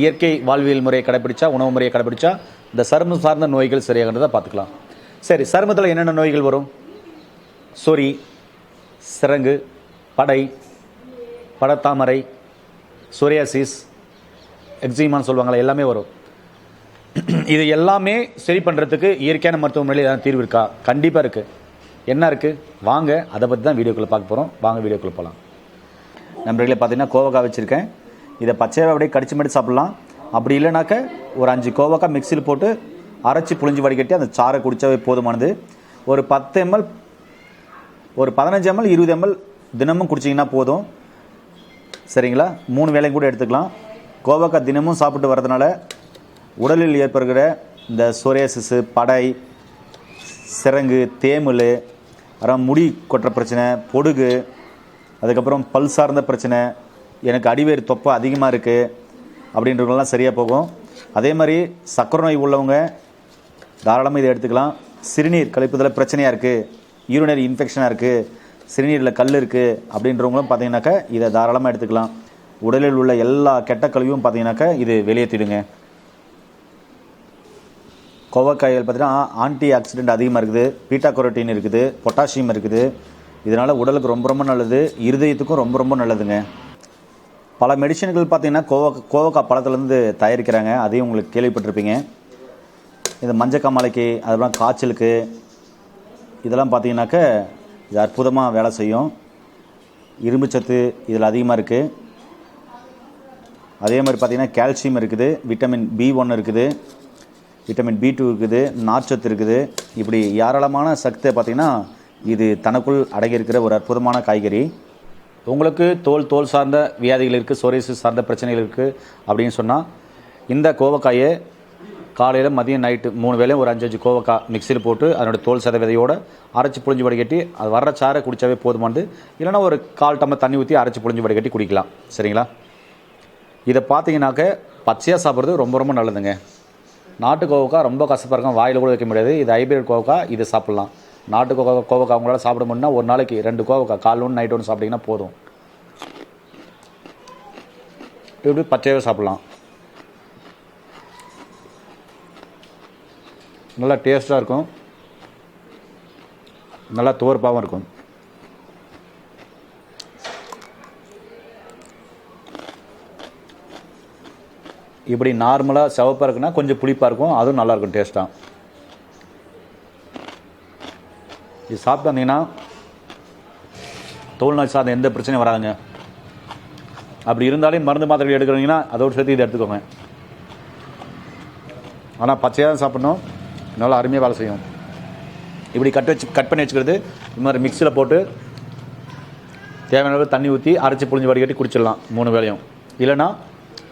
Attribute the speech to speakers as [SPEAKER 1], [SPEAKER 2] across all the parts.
[SPEAKER 1] இயற்கை வாழ்வியல் முறையை கடைபிடிச்சா உணவு முறையை கடைபிடிச்சா இந்த சருமம் சார்ந்த நோய்கள் சரியாகிறதை பார்த்துக்கலாம். சரி சருமத்தில் என்னென்ன நோய்கள் வரும்? சொறி சிறங்கு படை படத்தாமரை சொரியாசிஸ் எக்ஸிமான்னு சொல்லுவாங்களே எல்லாமே வரும். இது எல்லாமே சரி பண்ணுறதுக்கு இயற்கையான மருத்துவமனையில் ஏதாவது தீர்வு இருக்கா? கண்டிப்பாக இருக்குது என்ன இருக்குது வாங்க அதை பற்றி தான் வீடியோக்குள்ளே பார்க்க போகிறோம் வாங்க வீடியோக்குள்ளே போகலாம் நண்பர்களே பார்த்தீங்கன்னா கோவக்காய் வச்சுருக்கேன். இதை பச்சையாக அப்படியே கடிச்சு மட்டும் சாப்பிட்லாம். அப்படி இல்லைனாக்க ஒரு அஞ்சு கோவக்காய் மிக்சியில் போட்டு அரைச்சி புளிஞ்சு வடிகட்டி அந்த சாறை குடித்தாவே போதுமானது. ஒரு பத்து எம்எல் ஒரு பதினஞ்சு எம்எல் இருபது எம்எல் தினமும் குடிச்சிங்கன்னா போதும். சரிங்களா? மூணு வேளையும் கூட எடுத்துக்கலாம். கோவக்காய் தினமும் சாப்பிட்டு வரதுனால உடலில் ஏற்படுகிற இந்த சோரியாசிஸு படை சிறங்கு தேமல் அப்புறம் முடி கொட்டுற பிரச்சனை பொடுகு அதுக்கப்புறம் பல் சார்ந்த பிரச்சனை எனக்கு அடிவேறு தொப்பை அதிகமாக இருக்குது அப்படின்றவங்களாம் சரியாக போகும். அதே மாதிரி சக்கரை நோய் உள்ளவங்க தாராளமாக இதை எடுத்துக்கலாம். சிறுநீர் கழிப்பதில் பிரச்சனையாக இருக்குது யூரினரி இன்ஃபெக்ஷனாக இருக்குது சிறுநீரில் கல் இருக்குது அப்படின்றவங்களும் பார்த்தீங்கன்னாக்கா இதை தாராளமாக எடுத்துக்கலாம். உடலில் உள்ள எல்லா கெட்ட கழிவும் பார்த்தீங்கன்னாக்கா இது வெளியேற்றிடுங்க. கோவக்காய்கள் பார்த்தீங்கன்னா ஆன்டி ஆக்சிடென்ட் அதிகமாக இருக்குது. பீட்டா கொரோட்டின் இருக்குது. பொட்டாசியம் இருக்குது. இதனால் உடலுக்கு ரொம்ப ரொம்ப நல்லது. இருதயத்துக்கும் ரொம்ப ரொம்ப நல்லதுங்க. பல மெடிசன்கள் பார்த்தீங்கன்னா கோவக்கா கோவக்காய் பழத்துலேருந்து தயாரிக்கிறாங்க. அதையும் உங்களுக்கு கேள்விப்பட்டிருப்பீங்க. இது மஞ்சக்காமலைக்கு அதுக்கப்புறம் காய்ச்சலுக்கு இதெல்லாம் பார்த்தீங்கன்னாக்க இது அற்புதமாக வேலை செய்யும். இரும்பு சத்து இதில் அதிகமாக இருக்குது அதே மாதிரி பார்த்தீங்கன்னா கால்சியம் இருக்குது விட்டமின் பி ஒன் இருக்குது விட்டமின் பி டூ இருக்குது நார்ச்சத்து இருக்குது. இப்படி ஏராளமான சக்தியை பார்த்தீங்கன்னா இது தனக்குள் அடங்கியிருக்கிற ஒரு அற்புதமான காய்கறி. உங்களுக்கு தோல் தோல் சார்ந்த வியாதிகள் இருக்குது சோரியாசிஸ் சார்ந்த பிரச்சனைகள் இருக்குது அப்படின்னு சொன்னால் இந்த கோவக்காயை காலையில் மதியம் நைட்டு மூணு வேளையும் ஒரு அஞ்சு அஞ்சு கோவக்காய் மிக்சியில் போட்டு அதனோட தோல் சத விதையோடு அரைச்சி புழிஞ்சு வடிகட்டி அது வர்ற சாரை குடித்தாவே போதுமானது இல்லைன்னா ஒரு கால் டம்ளர் தண்ணி ஊற்றி அரைச்சி புழிஞ்சு வடிகட்டி குடிக்கலாம். சரிங்களா? இதை பார்த்தீங்கன்னாக்க பச்சையாக சாப்பிட்றது ரொம்ப ரொம்ப நல்லதுங்க. நாட்டு கோவக்காய் ரொம்ப கசப்பாக இருக்கும். வாயில் கூட வைக்க முடியாது. இது ஹைபிரிட் கோவக்காய் இதை சாப்பிட்லாம். நாட்டு கோவா கோவக்காய் உங்களால் சாப்பிட முடியும்னா ஒரு நாளைக்கு ரெண்டு கோவக்காய் கால் ஒன்று நைட் ஒன்று சாப்பிட்டிங்கன்னா போதும். இப்படி பச்சையாகவே சாப்பிட்லாம். நல்லா டேஸ்ட்டாக இருக்கும். நல்லா துவர்ப்பாகவும் இருக்கும். இப்படி நார்மலாக சிவப்பாக இருக்குன்னா கொஞ்சம் புளிப்பாக இருக்கும். அதுவும் நல்லாயிருக்கும் டேஸ்ட்டாக இது சாப்பிட்டு வந்தீங்கன்னா தோல் நோய் சார்ந்த எந்த பிரச்சனையும் வராதுங்க. அப்படி இருந்தாலே மருந்து மாத்திரை எடுக்கிறீங்கன்னா அதோடு சேர்த்து இதை எடுத்துக்கோங்க. ஆனால் பச்சையாக தான் சாப்பிட்ணும். நல்லா அருமையாக வேலை செய்யும். இப்படி கட் வச்சு கட் பண்ணி வச்சுக்கிறது இது மாதிரி மிக்சியில் போட்டு தேவையான அளவு தண்ணி ஊற்றி அரைச்சி புழிஞ்சு வடிகட்டி குடிச்சிடலாம் மூணு வேளையும். இல்லைன்னா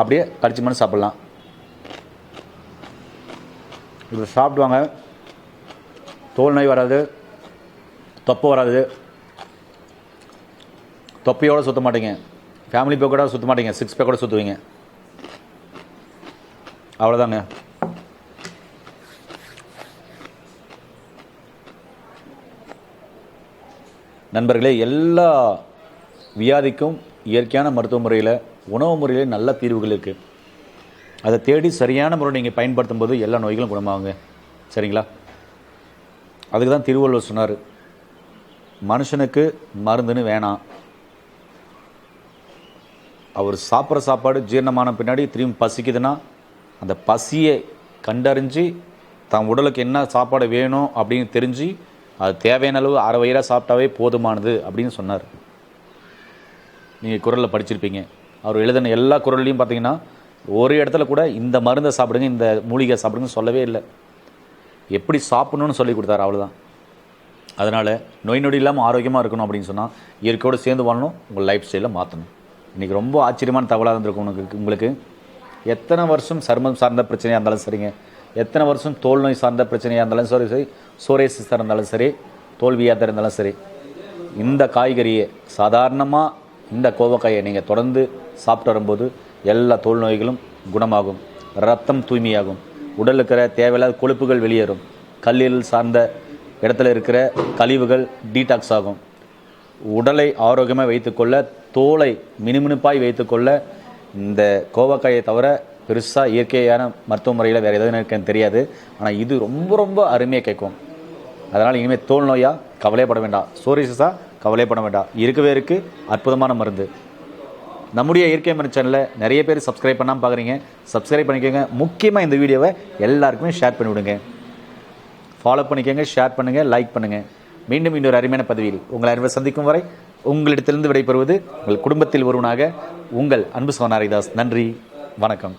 [SPEAKER 1] அப்படியே கடிச்சு மணி சாப்பிட்லாம். இப்போ சாப்பிடுவாங்க. தோல் நோய் வராது. தொப்பை வராது. தொப்பையோடு சுற்ற மாட்டீங்க. ஃபேமிலி பேக்கோட சுற்ற மாட்டீங்க. சிக்ஸ் பேக்கோட சுற்றுவீங்க அவ்வளோதாங்க நண்பர்களே எல்லா வியாதிக்கும் இயற்கையான மருத்துவ முறையில் உணவு முறையில் நல்ல தீர்வுகள் இருக்குது அதை தேடி சரியான முறை நீங்கள் பயன்படுத்தும் போது எல்லா நோய்களும் குணமாகுங்க. சரிங்களா? அதுக்கு தான் திருவள்ளுவர் சொன்னார். மனுஷனுக்கு மருந்துன்னு வேணாம். அவர் சாப்பிட்ற சாப்பாடு ஜீரணமான பின்னாடி திரும்பி பசிக்குதுன்னா அந்த பசியை கண்டறிஞ்சு தன் உடலுக்கு என்ன சாப்பாடு வேணும் அப்படின்னு தெரிஞ்சு அது தேவையான அளவு அரை வயிறாக சாப்பிட்டாவே போதுமானது அப்படின்னு சொன்னார். நீங்கள் குரலில் படிச்சிருப்பீங்க. அவர் எழுதின எல்லா குரல்லையும் பார்த்தீங்கன்னா ஒரு இடத்துல கூட இந்த மருந்தை சாப்பிடுங்க இந்த மூலிகை சாப்பிடுங்க சொல்லவே இல்லை. எப்படி சாப்பிட்ணுன்னு சொல்லி கொடுத்தாரு அவ்வளோதான் அதனால் நோய் நொடி இல்லாமல் ஆரோக்கியமாக இருக்கணும் அப்படின்னு சொன்னால் இயற்கையோடு சேர்ந்து வாழணும் உங்கள் லைஃப் ஸ்டைலை மாற்றணும் இன்றைக்கி ரொம்ப ஆச்சரியமான தகவலாக இருந்திருக்கும் உங்களுக்கு உங்களுக்கு. எத்தனை வருஷம் சருமம் சார்ந்த பிரச்சனையாக இருந்தாலும் சரிங்க. எத்தனை வருஷம் தோல் நோய் சார்ந்த பிரச்சனையாக இருந்தாலும் சரி சரி சோரேசிஸாக இருந்தாலும் சரி தோல்வியாக இருந்தாலும் சரி. இந்த காய்கறியை சாதாரணமாக இந்த கோவக்காயை நீங்கள் தொடர்ந்து சாப்பிட்டு வரும்போது எல்லா தோல் நோய்களும் குணமாகும். ரத்தம் தூய்மையாகும். உடலுக்கிற தேவையில்லாத கொழுப்புகள் வெளியேறும். கல்லீரல் சார்ந்த இடத்துல இருக்கிற கழிவுகள் டீடாக்ஸ் ஆகும். உடலை ஆரோக்கியமாக வைத்துக்கொள்ள தோலை மினுமினுப்பாய் வைத்துக்கொள்ள இந்த கோவக்காயை தவிர பெருசாக இயற்கையான மருத்துவ முறையில் வேறு எதுவும் இருக்கேன்னு தெரியாது. ஆனால் இது ரொம்ப ரொம்ப அருமையாக கேட்கும். அதனால் இனிமேல் தோல் நோயாக கவலைப்பட வேண்டாம். சோரிசஸாக கவலைப்பட வேண்டாம். இருக்கவே இருக்கு. அற்புதமான மருந்து. நம்முடைய இயற்கை மருந்து சேனலில் நிறைய பேர் சப்ஸ்கிரைப் பண்ணாமல் பார்க்குறீங்க சப்ஸ்கிரைப் பண்ணிக்கோங்க. முக்கியமாக இந்த வீடியோவை எல்லாருக்குமே ஷேர் பண்ணிவிடுங்க. ஃபாலோ பண்ணிக்கோங்க ஷேர் பண்ணுங்கள் லைக் பண்ணுங்கள் மீண்டும் இன்னொரு அருமையான பதவியில் உங்களை அறிவை சந்திக்கும் வரை உங்களிடத்திலிருந்து விடைபெறுவது உங்கள் குடும்பத்தில் ஒருவனாக உங்கள் அன்பு சோனாரிதாஸ் நன்றி வணக்கம்.